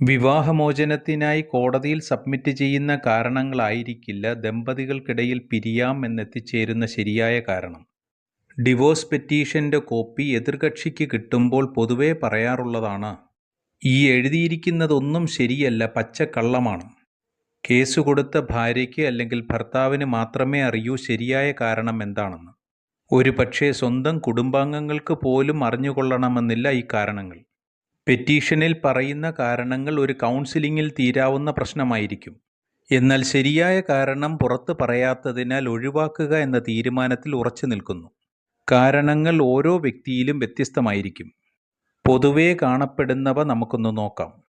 വിവാഹമോചനത്തിനായി കോടതിയിൽ സബ്മിറ്റ് ചെയ്യുന്ന കാരണങ്ങളായിരിക്കില്ല ദമ്പതികൾക്കിടയിൽ പിരിയാം എന്നെത്തിച്ചേരുന്ന ശരിയായ കാരണം. ഡിവോഴ്സ് പെറ്റീഷന്റെ കോപ്പി എതിർകക്ഷിക്ക് കിട്ടുമ്പോൾ പൊതുവേ പറയാറുള്ളതാണ് ഈ എഴുതിയിരിക്കുന്നതൊന്നും ശരിയല്ല പച്ചക്കള്ളമാണ്. കേസ് കൊടുത്ത ഭാര്യയ്ക്ക് അല്ലെങ്കിൽ ഭർത്താവിന് മാത്രമേ അറിയൂ ശരിയായ കാരണം എന്താണെന്ന്. ഒരു പക്ഷേ സ്വന്തം കുടുംബാംഗങ്ങൾക്ക് പോലും അറിഞ്ഞുകൊള്ളണമെന്നില്ല ഈ കാരണങ്ങൾ. പെറ്റീഷനിൽ പറയുന്ന കാരണങ്ങൾ ഒരു കൗൺസിലിങ്ങിൽ തീരാവുന്ന പ്രശ്നമായിരിക്കും. എന്നാൽ ശരിയായ കാരണം പുറത്ത് പറയാത്തതിനാൽ ഒഴിവാക്കുക എന്ന തീരുമാനത്തിൽ ഉറച്ചു നിൽക്കുന്നു കാരണങ്ങൾ ഓരോ വ്യക്തിയിലും വ്യത്യസ്തമായിരിക്കും. പൊതുവേ കാണപ്പെടുന്നവ നമുക്കൊന്ന് നോക്കാം.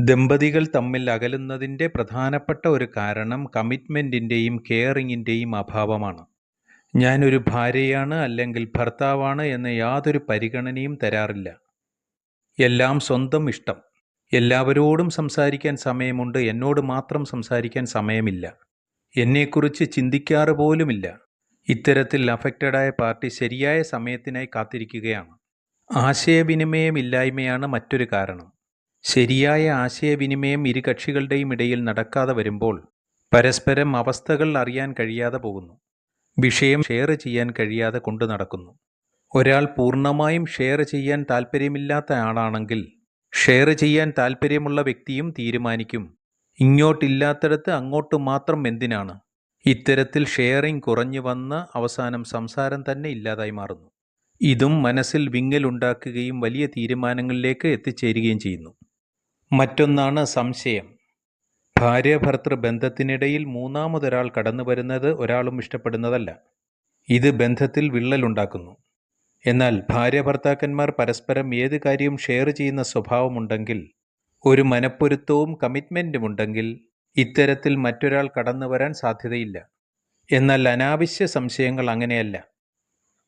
ദമ്പതികൾ തമ്മിൽ അകലുന്നതിന്റെ പ്രധാനപ്പെട്ട ഒരു കാരണം കമ്മിറ്റ്മെന്റിന്റെയും കെയറിങ്ങിന്റെയും അഭാവമാണ്. ഞാനൊരു ഭാര്യയാണ് അല്ലെങ്കിൽ ഭർത്താവാണ് എന്ന യാതൊരു പരിഗണനയും തരാറില്ല. എല്ലാം സ്വന്തം ഇഷ്ടം. എല്ലാവരോടും സംസാരിക്കാൻ സമയമുണ്ട് എന്നോട് മാത്രം സംസാരിക്കാൻ സമയമില്ല. എന്നെക്കുറിച്ച് ചിന്തിക്കാറ് പോലുമില്ല. ഇത്തരത്തിൽ അഫക്റ്റഡായ പാർട്ടി ശരിയായ സമയത്തിനായി കാത്തിരിക്കുകയാണ്. ആശയവിനിമയമില്ലായ്മയാണ് മറ്റൊരു കാരണം. ശരിയായ ആശയവിനിമയം ഇരു കക്ഷികളുടെയും ഇടയിൽ നടക്കാതെ വരുമ്പോൾ പരസ്പരം അവസ്ഥകൾ അറിയാൻ കഴിയാതെ പോകുന്നു. വിഷയം ഷെയർ ചെയ്യാൻ കഴിയാതെ കൊണ്ടുനടക്കുന്നു. ഒരാൾ പൂർണമായും ഷെയർ ചെയ്യാൻ താൽപ്പര്യമില്ലാത്ത ആളാണെങ്കിൽ ഷെയർ ചെയ്യാൻ താൽപ്പര്യമുള്ള വ്യക്തിയും തീരുമാനിക്കും ഇങ്ങോട്ടില്ലാത്തിടത്ത് അങ്ങോട്ട് മാത്രം എന്തിനാണ്. ഇത്തരത്തിൽ ഷെയറിംഗ് കുറഞ്ഞു വന്ന് അവസാനം സംസാരം തന്നെ ഇല്ലാതായി മാറുന്നു. ഇതും മനസ്സിൽ വിങ്ങലുണ്ടാക്കുകയും വലിയ തീരുമാനങ്ങളിലേക്ക് എത്തിച്ചേരുകയും ചെയ്യുന്നു. മറ്റൊന്നാണ് സംശയം. ഭാര്യ ഭർത്തൃ ബന്ധത്തിനിടയിൽ മൂന്നാമതൊരാൾ കടന്നു വരുന്നത് ഒരാളും ഇഷ്ടപ്പെടുന്നതല്ല. ഇത് ബന്ധത്തിൽ വിള്ളലുണ്ടാക്കുന്നു. എന്നാൽ ഭാര്യ ഭർത്താക്കന്മാർ പരസ്പരം ഏത് കാര്യവും ഷെയർ ചെയ്യുന്ന സ്വഭാവമുണ്ടെങ്കിൽ, ഒരു മനപ്പൊരുത്തവും കമ്മിറ്റ്മെന്റുമുണ്ടെങ്കിൽ ഇത്തരത്തിൽ മറ്റൊരാൾ കടന്നു വരാൻ സാധ്യതയില്ല. എന്നാൽ അനാവശ്യ സംശയങ്ങൾ അങ്ങനെയല്ല.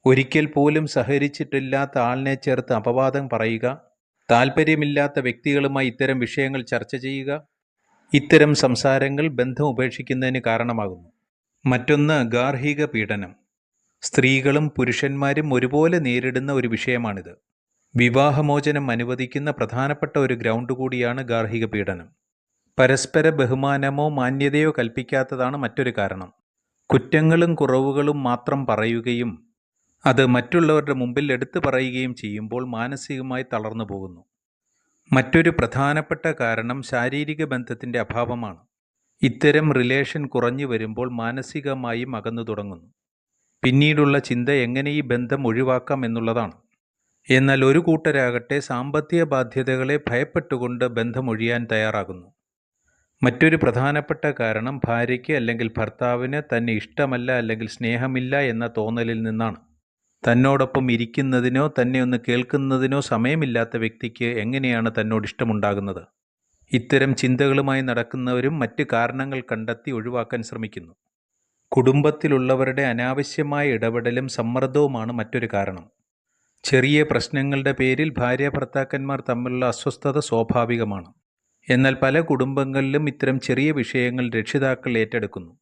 ഒരിക്കൽ പോലും സഹകരിച്ചിട്ടില്ലാത്ത ആളിനെ ചേർത്ത് അപവാദം പറയുക, താൽപ്പര്യമില്ലാത്ത വ്യക്തികളുമായി ഇത്തരം വിഷയങ്ങൾ ചർച്ച ചെയ്യുക, ഇത്തരം സംസാരങ്ങൾ ബന്ധം ഉപേക്ഷിക്കുന്നതിന് കാരണമാകുന്നു. മറ്റൊന്ന് ഗാർഹിക പീഡനം. സ്ത്രീകളും പുരുഷന്മാരും ഒരുപോലെ നേരിടുന്ന ഒരു വിഷയമാണിത്. വിവാഹമോചനം അനുവദിക്കുന്ന പ്രധാനപ്പെട്ട ഒരു ഗ്രൗണ്ട് കൂടിയാണ് ഗാർഹിക പീഡനം. പരസ്പര ബഹുമാനമോ മാന്യതയോ കൽപ്പിക്കാത്തതാണ് മറ്റൊരു കാരണം. കുറ്റങ്ങളും കുറവുകളും മാത്രം പറയുകയും അത് മറ്റുള്ളവരുടെ മുമ്പിൽ എടുത്തു പറയുകയും ചെയ്യുമ്പോൾ മാനസികമായി തളർന്നു പോകുന്നു മറ്റൊരു പ്രധാനപ്പെട്ട കാരണം ശാരീരിക ബന്ധത്തിന്റെ അഭാവമാണ്. ഇത്തരം റിലേഷൻ കുറഞ്ഞു വരുമ്പോൾ മാനസികമായും അകന്നു തുടങ്ങുന്നു. പിന്നീടുള്ള ചിന്ത എങ്ങനെ ഈ ബന്ധം ഒഴിവാക്കാം എന്നുള്ളതാണ്. എന്നാൽ ഒരു കൂട്ടരാകട്ടെ സാമ്പത്തിക ബാധ്യതകളെ ഭയപ്പെട്ടുകൊണ്ട് ബന്ധമൊഴിയാൻ തയ്യാറാകുന്നു. മറ്റൊരു പ്രധാനപ്പെട്ട കാരണം ഭാര്യയ്ക്ക് അല്ലെങ്കിൽ ഭർത്താവിന് തന്നെ ഇഷ്ടമല്ല അല്ലെങ്കിൽ സ്നേഹമില്ല എന്ന തോന്നലിൽ നിന്നാണ്. തന്നോടൊപ്പം ഇരിക്കുന്നതിനോ തന്നെ ഒന്ന് കേൾക്കുന്നതിനോ സമയമില്ലാത്ത വ്യക്തിക്ക് എങ്ങനെയാണ് തന്നോട് ഇഷ്ടമുണ്ടാകുന്നത്. ഇത്തരം ചിന്തകളുമായി നടക്കുന്നവരും മറ്റ് കാരണങ്ങൾ കണ്ടെത്തി ഒഴിവാക്കാൻ ശ്രമിക്കുന്നു. കുടുംബത്തിലുള്ളവരുടെ അനാവശ്യമായ ഇടപെടലും സമ്മർദ്ദവുമാണ് മറ്റൊരു കാരണം. ചെറിയ പ്രശ്നങ്ങളുടെ പേരിൽ ഭാര്യ ഭർത്താക്കന്മാർ തമ്മിലുള്ള അസ്വസ്ഥത സ്വാഭാവികമാണ്. എന്നാൽ പല കുടുംബങ്ങളിലും ഇത്തരം ചെറിയ വിഷയങ്ങൾ രക്ഷിതാക്കൾ ഏറ്റെടുക്കുന്നു.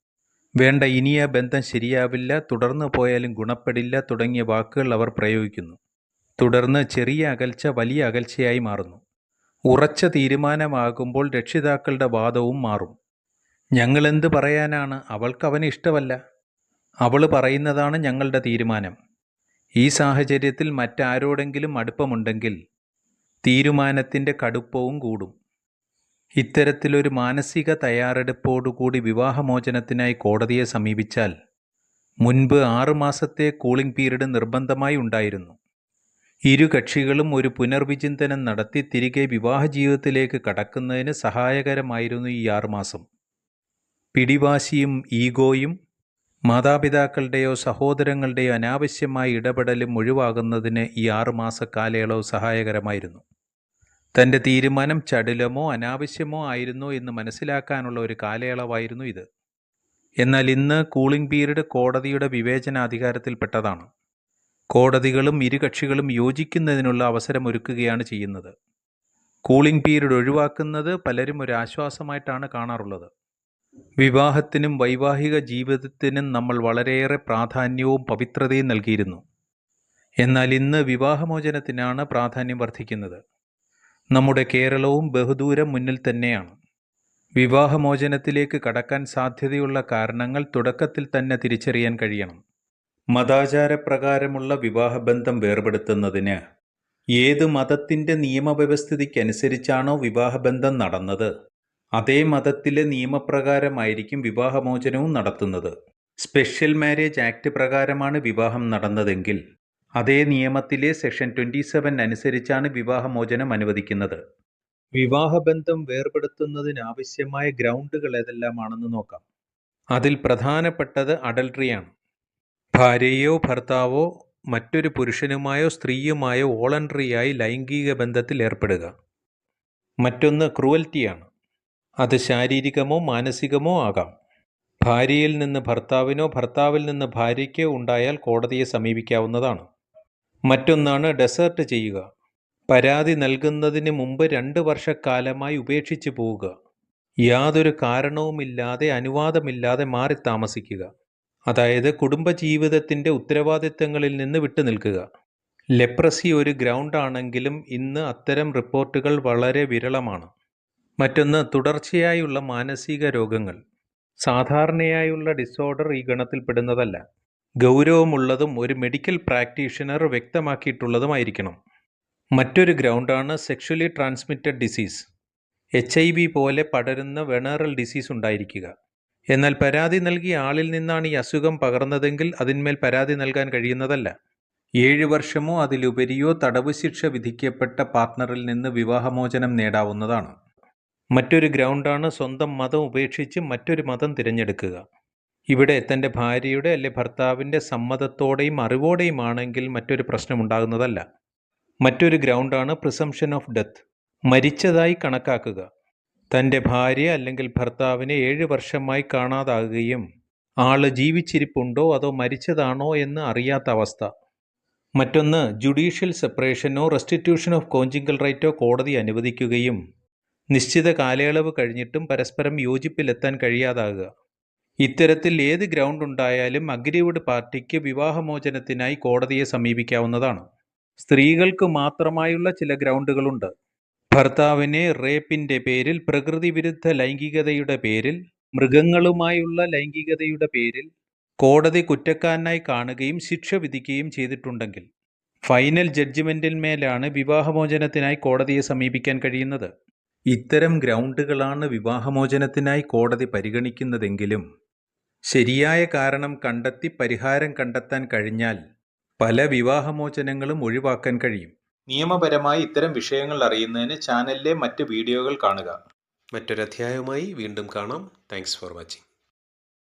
വേണ്ട ഇനി ആ ബന്ധം ശരിയാവില്ല, തുടർന്നു പോയാലും ഗുണപ്പെടില്ല തുടങ്ങിയ വാക്കുകൾ അവർ പ്രയോഗിക്കുന്നു. തുടർന്ന് ചെറിയ അകൽച്ച വലിയ അകൽച്ചയായി മാറുന്നു. ഉറച്ച തീരുമാനമാകുമ്പോൾ രക്ഷിതാക്കളുടെ വാദവും മാറും. ഞങ്ങളെന്ത് പറയാനാണ് അവൾക്ക് അവൾക്കവനെ ഇഷ്ടമല്ല. അവൾ പറയുന്നതാണ് ഞങ്ങളുടെ തീരുമാനം. ഈ സാഹചര്യത്തിൽ മറ്റാരോടെങ്കിലും അടുപ്പമുണ്ടെങ്കിൽ തീരുമാനത്തിന്റെ കടുപ്പവും കൂടും. ഇത്തരത്തിലൊരു മാനസിക തയ്യാറെടുപ്പോടുകൂടി വിവാഹമോചനത്തിനായി കോടതിയെ സമീപിച്ചാൽ മുൻപ് ആറുമാസത്തെ കൂളിംഗ് പീരീഡ് നിർബന്ധമായി ഉണ്ടായിരുന്നു. ഇരു കക്ഷികളും ഒരു പുനർവിചിന്തനം നടത്തി തിരികെ വിവാഹ ജീവിതത്തിലേക്ക് കടക്കുന്നതിന് സഹായകരമായിരുന്നു ഈ ആറുമാസം. പിടിവാശിയും ഈഗോയും മാതാപിതാക്കളുടെയോ സഹോദരങ്ങളുടെയോ അനാവശ്യമായ ഇടപെടലും ഒഴിവാകുന്നതിന് ഈ ആറുമാസ കാലയളവ് സഹായകരമായിരുന്നു. തന്റെ തീരുമാനം ചടുലമോ അനാവശ്യമോ ആയിരുന്നു എന്ന് മനസ്സിലാക്കാനുള്ള ഒരു കാലയളവായിരുന്നു ഇത്. എന്നാൽ ഇന്ന് കൂളിംഗ് പീരീഡ് കോടതിയുടെ വിവേചനാധികാരത്തിൽപ്പെട്ടതാണ്. കോടതികളും ഇരുകക്ഷികളും യോജിക്കുന്നതിനുള്ള യോജിക്കുന്നതിനുള്ള അവസരമൊരുക്കുകയാണ് ചെയ്യുന്നത്. കൂളിംഗ് പീരീഡ് ഒഴിവാക്കുന്നത് പലരും ഒരു ആശ്വാസമായിട്ടാണ് കാണാറുള്ളത്. വിവാഹത്തിനും വൈവാഹിക ജീവിതത്തിനും നമ്മൾ വളരെയേറെ പ്രാധാന്യവും പവിത്രതയും നൽകിയിരുന്നു. എന്നാൽ ഇന്ന് വിവാഹമോചനത്തിനാണ് പ്രാധാന്യം വർദ്ധിക്കുന്നത്. നമ്മുടെ കേരളവും ബഹുദൂരം മുന്നിൽ തന്നെയാണ് വിവാഹമോചനത്തിലേക്ക് കടക്കാൻ സാധ്യതയുള്ള കാരണങ്ങൾ തുടക്കത്തിൽ തന്നെ തിരിച്ചറിയാൻ കഴിയണം മതാചാരപ്രകാരമുള്ള വിവാഹബന്ധം വേർപെടുത്തുന്നതിന് ഏത് മതത്തിന്റെ നിയമവ്യവസ്ഥിതിക്കനുസരിച്ചാണോ വിവാഹബന്ധം നടന്നത് അതേ മതത്തിലെ നിയമപ്രകാരമായിരിക്കും വിവാഹമോചനവും നടത്തുന്നത്. സ്പെഷ്യൽ മാരേജ് ആക്ട് പ്രകാരമാണ് വിവാഹം നടന്നതെങ്കിൽ അതേ നിയമത്തിലെ സെക്ഷൻ ട്വന്റി സെവൻ അനുസരിച്ചാണ് വിവാഹമോചനം അനുവദിക്കുന്നത്. വിവാഹബന്ധം വേർപെടുത്തുന്നതിനാവശ്യമായ ഗ്രൗണ്ടുകൾ ഏതെല്ലാമാണെന്ന് നോക്കാം. അതിൽ പ്രധാനപ്പെട്ടത് അഡൽട്രിയാണ്. ഭാര്യയോ ഭർത്താവോ മറ്റൊരു പുരുഷനുമായോ സ്ത്രീയുമായോ വോളണ്ടറിയായി ലൈംഗിക ബന്ധത്തിൽ ഏർപ്പെടുക. മറ്റൊന്ന് ക്രൂവൽറ്റിയാണ്. അത് ശാരീരികമോ മാനസികമോ ആകാം. ഭാര്യയിൽ നിന്ന് ഭർത്താവിനോ ഭർത്താവിൽ നിന്ന് ഭാര്യയ്ക്കോ ഉണ്ടായാൽ കോടതിയെ സമീപിക്കാവുന്നതാണ്. മറ്റൊന്നാണ് ഡെസേർട്ട് ചെയ്യുക. പരാതി നൽകുന്നതിന് മുമ്പ് രണ്ട് വർഷക്കാലമായി ഉപേക്ഷിച്ചു പോവുക. യാതൊരു കാരണവുമില്ലാതെ അനുവാദമില്ലാതെ മാറി താമസിക്കുക. അതായത് കുടുംബജീവിതത്തിന്റെ ഉത്തരവാദിത്തങ്ങളിൽ നിന്ന് വിട്ടുനിൽക്കുക ലെപ്രസി ഒരു ഗ്രൗണ്ടാണെങ്കിലും ഇന്ന് അത്തരം റിപ്പോർട്ടുകൾ വളരെ വിരളമാണ്. മറ്റൊന്ന് തുടർച്ചയായുള്ള മാനസിക രോഗങ്ങൾ. സാധാരണയായുള്ള ഡിസോർഡർ ഈ ഗണത്തിൽപ്പെടുന്നതല്ല. ഗൗരവമുള്ളതും ഒരു മെഡിക്കൽ പ്രാക്ടീഷണർ വ്യക്തമാക്കിയിട്ടുള്ളതുമായിരിക്കണം. മറ്റൊരു ഗ്രൗണ്ടാണ് sexually transmitted disease H I V പോലെ പടരുന്ന വെണറൽ ഡിസീസ് ഉണ്ടായിരിക്കുക. എന്നാൽ പരാതി നൽകിയ ആളിൽ നിന്നാണ് ഈ അസുഖം പകർന്നതെങ്കിൽ അതിന്മേൽ പരാതി നൽകാൻ കഴിയുന്നതല്ല. ഏഴ് വർഷമോ അതിലുപരിയോ തടവ് ശിക്ഷ വിധിക്കപ്പെട്ട പാർട്ട്ണറിൽ നിന്ന് വിവാഹമോചനം നേടാവുന്നതാണ്. മറ്റൊരു ഗ്രൗണ്ടാണ് സ്വന്തം മതം ഉപേക്ഷിച്ച് മറ്റൊരു മതം തിരഞ്ഞെടുക്കുക. ഇവിടെ തന്റെ ഭാര്യയുടെ അല്ലെ ഭർത്താവിന്റെ സമ്മതത്തോടെയും അറിവോടെയുമാണെങ്കിൽ മറ്റൊരു പ്രശ്നമുണ്ടാകുന്നതല്ല. മറ്റൊരു ഗ്രൗണ്ടാണ് പ്രിസംഷൻ ഓഫ് ഡെത്ത്. മരിച്ചതായി കണക്കാക്കുക. തന്റെ ഭാര്യ അല്ലെങ്കിൽ ഭർത്താവിനെ ഏഴ് വർഷമായി കാണാതാകുകയും ആൾ ജീവിച്ചിരിപ്പുണ്ടോ അതോ മരിച്ചതാണോ എന്ന് അറിയാത്ത അവസ്ഥ. മറ്റൊന്ന് ജുഡീഷ്യൽ സെപ്പറേഷനോ റെസ്റ്റിറ്റ്യൂഷൻ ഓഫ് കോഞ്ചിങ്കൽ റൈറ്റോ കോടതി അനുവദിക്കുകയും നിശ്ചിത കാലയളവ് കഴിഞ്ഞിട്ടും പരസ്പരം യോജിപ്പിലെത്താൻ കഴിയാതാകുക. ഇത്തരത്തിൽ ഏത് ഗ്രൗണ്ട് ഉണ്ടായാലും അഗ്രിവുഡ് പാർട്ടിക്ക് വിവാഹമോചനത്തിനായി കോടതിയെ സമീപിക്കാവുന്നതാണ്. സ്ത്രീകൾക്ക് മാത്രമായുള്ള ചില ഗ്രൗണ്ടുകളുണ്ട്. ഭർത്താവിനെ റേപ്പിന്റെ പേരിൽ പ്രകൃതി വിരുദ്ധ ലൈംഗികതയുടെ പേരിൽ മൃഗങ്ങളുമായുള്ള ലൈംഗികതയുടെ പേരിൽ കോടതി കുറ്റക്കാരനായി കാണുകയും ശിക്ഷ വിധിക്കുകയും ചെയ്തിട്ടുണ്ടെങ്കിൽ ഫൈനൽ ജഡ്ജിമെന്റിന്മേലാണ് വിവാഹമോചനത്തിനായി കോടതിയെ സമീപിക്കാൻ കഴിയുന്നത്. ഇത്തരം ഗ്രൗണ്ടുകളാണ് വിവാഹമോചനത്തിനായി കോടതി പരിഗണിക്കുന്നതെങ്കിലും ശരിയായ കാരണം കണ്ടെത്തി പരിഹാരം കണ്ടെത്താൻ കഴിഞ്ഞാൽ പല വിവാഹമോചനങ്ങളും ഒഴിവാക്കാൻ കഴിയും. നിയമപരമായി ഇത്തരം വിഷയങ്ങൾ അറിയുന്നതിന് ചാനലിലെ മറ്റ് വീഡിയോകൾ കാണുക. മറ്റൊരധ്യായവുമായി വീണ്ടും കാണാം. Thanks for watching